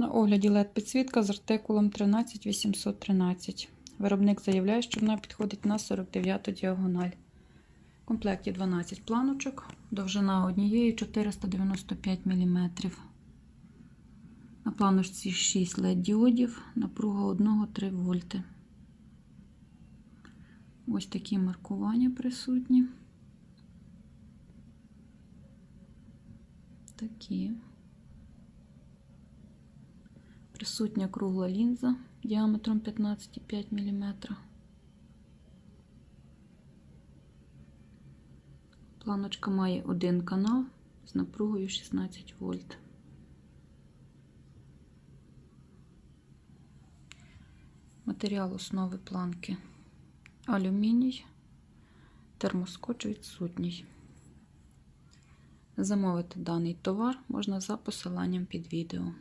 На огляді LED підсвітка з артикулом 13813. Виробник заявляє, що вона підходить на 49 діагональ. В комплекті 12 планочок, довжина однієї 495 мм. На планочці 6 LED діодів, напруга 1-3 вольти. Ось такі маркування присутні. Такі. Присутня кругла лінза діаметром 15,5 мм. Планочка має один канал з напругою 16 вольт. Матеріал основи планки алюміній, термоскоч відсутній. Замовити даний товар можна за посиланням під відео.